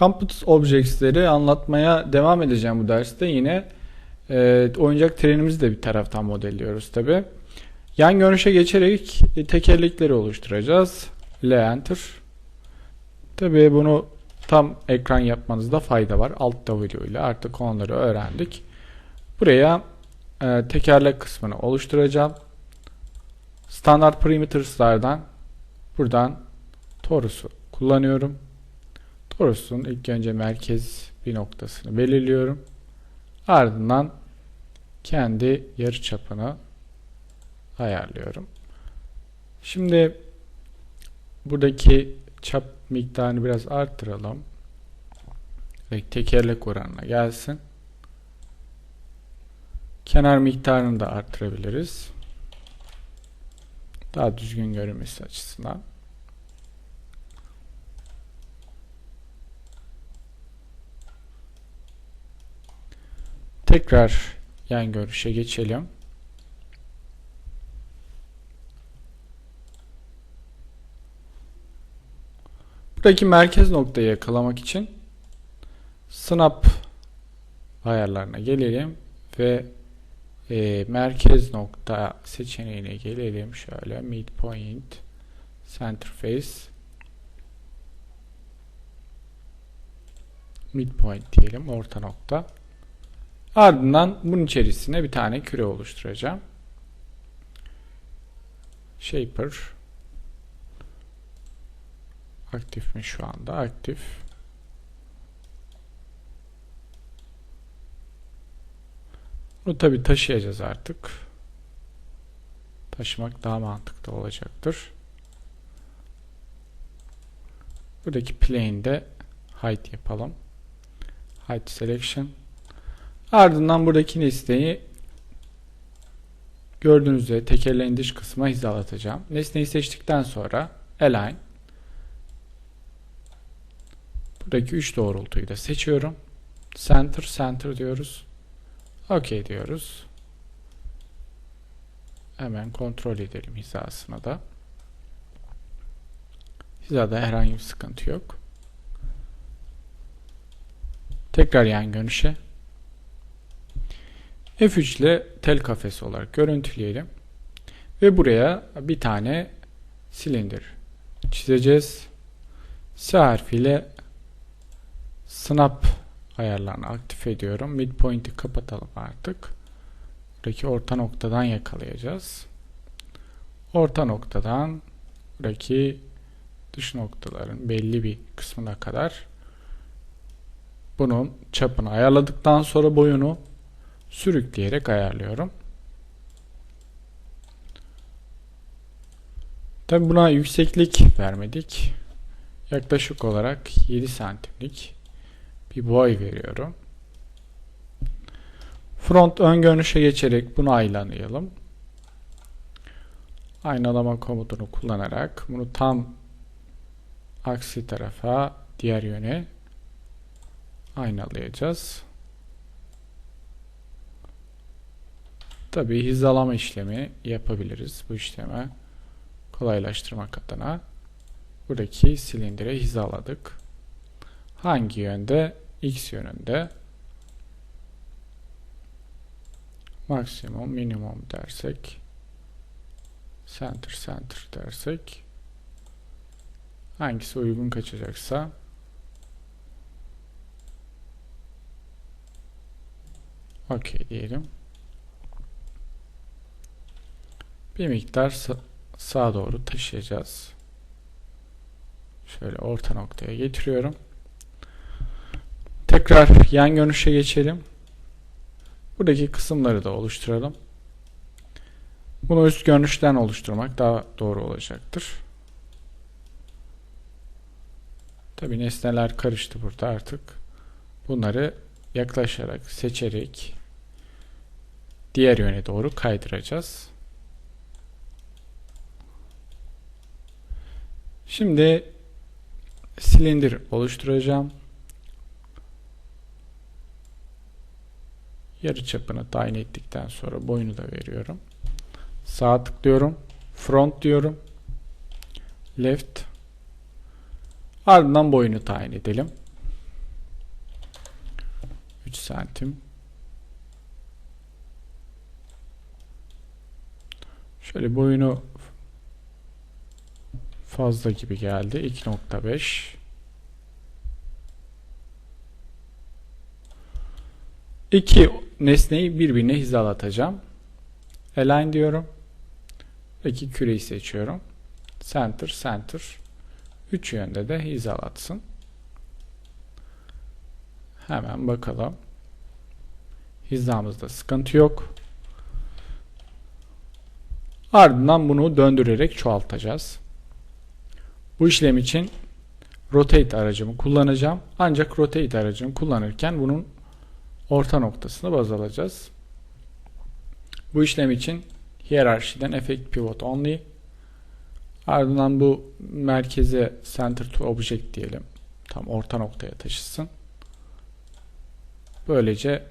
Campus Objects'leri anlatmaya devam edeceğim bu derste. Yine e, oyuncak trenimizi de bir taraftan modelliyoruz tabi. Yan görünüşe geçerek e, tekerlekleri oluşturacağız. L Enter. Tabi bunu tam ekran yapmanızda fayda var. Alt W ile artık onları öğrendik. Buraya e, tekerlek kısmını oluşturacağım. Standart parameters'lardan buradan torus'u kullanıyorum. Torus'un ilk önce merkez bir noktasını belirliyorum. Ardından kendi yarı çapını ayarlıyorum. Şimdi buradaki çap miktarını biraz arttıralım. Tekerlek oranına gelsin. Kenar miktarını da arttırabiliriz. Daha düzgün görünmesi açısından. Tekrar yan görüşe geçelim. Buradaki merkez noktayı yakalamak için snap ayarlarına gelelim ve e, merkez nokta seçeneğine gelelim. Şöyle midpoint center face midpoint diyelim orta nokta. Ardından bunun içerisine bir tane küre oluşturacağım. Shaper aktif mi şu anda? Aktif. Bunu tabi taşıyacağız artık. Taşımak daha mantıklı olacaktır. Buradaki plane'de height yapalım. Height selection. Ardından buradaki nesneyi gördüğünüz üzere tekerleğin dış kısmına hizalatacağım. Nesneyi seçtikten sonra align. Buradaki 3 doğrultuyu da seçiyorum. Center, center diyoruz. OK diyoruz. Hemen kontrol edelim hizasına da. Hizada herhangi bir sıkıntı yok. Tekrar yan görünüşe. F3 ile tel kafesi olarak görüntüleyelim. Ve buraya bir tane silindir çizeceğiz. S harfiyle snap ayarlarını aktif ediyorum. Midpoint'i kapatalım artık. Buradaki orta noktadan yakalayacağız. Orta noktadan buradaki dış noktaların belli bir kısmına kadar bunun çapını ayarladıktan sonra boyunu sürükleyerek ayarlıyorum. Tabi buna yükseklik vermedik. Yaklaşık olarak 7 santimlik bir boy veriyorum. Front ön görünüşe geçerek bunu aynalayalım. Aynalama komutunu kullanarak bunu tam aksi tarafa diğer yöne aynalayacağız. Tabi hizalama işlemi yapabiliriz bu işlemi kolaylaştırmak adına. Buradaki silindire hizaladık. Hangi yönde? X yönünde. Maksimum, minimum dersek center, center dersek hangisi uygun kaçacaksa OK diyelim. Bir miktar sa sağa doğru taşıyacağız. Şöyle orta noktaya getiriyorum. Tekrar yan görünüşe geçelim. Buradaki kısımları da oluşturalım. Bunu üst görünüşten oluşturmak daha doğru olacaktır. Tabi nesneler karıştı burada artık. Bunları yaklaşarak, seçerek diğer yöne doğru kaydıracağız. Şimdi silindir oluşturacağım. Yarı çapını tayin ettikten sonra boyunu da veriyorum. Sağ tıklıyorum. Front diyorum. Left. Ardından boyunu tayin edelim. 3 santim. Şöyle boyunu fazla gibi geldi. 2.5 İki nesneyi birbirine hizalatacağım. Align diyorum. İki küreyi seçiyorum. Center, center. Üç yönde de hizalatsın. Hemen bakalım. Hizamızda sıkıntı yok. Ardından bunu döndürerek çoğaltacağız. Bu işlem için rotate aracımı kullanacağım. Ancak rotate aracımı kullanırken bunun orta noktasını baz alacağız. Bu işlem için hiyerarşiden effect pivot only ardından bu merkeze center to object diyelim. Tam orta noktaya taşısın. Böylece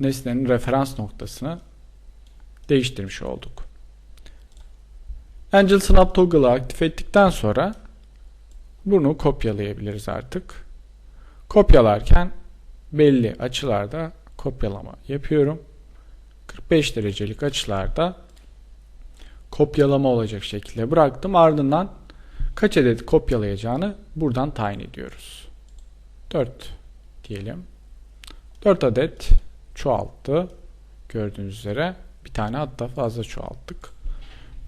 nesnenin referans noktasını değiştirmiş olduk. Angel Snap Toggle'ı aktif ettikten sonra bunu kopyalayabiliriz artık. Kopyalarken belli açılarda kopyalama yapıyorum. 45 derecelik açılarda kopyalama olacak şekilde bıraktım. Ardından kaç adet kopyalayacağını buradan tayin ediyoruz. 4 diyelim. 4 adet çoğalttı. Gördüğünüz üzere bir tane hatta fazla çoğalttık.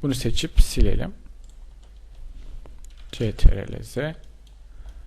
Bunu seçip silelim. CTRL Z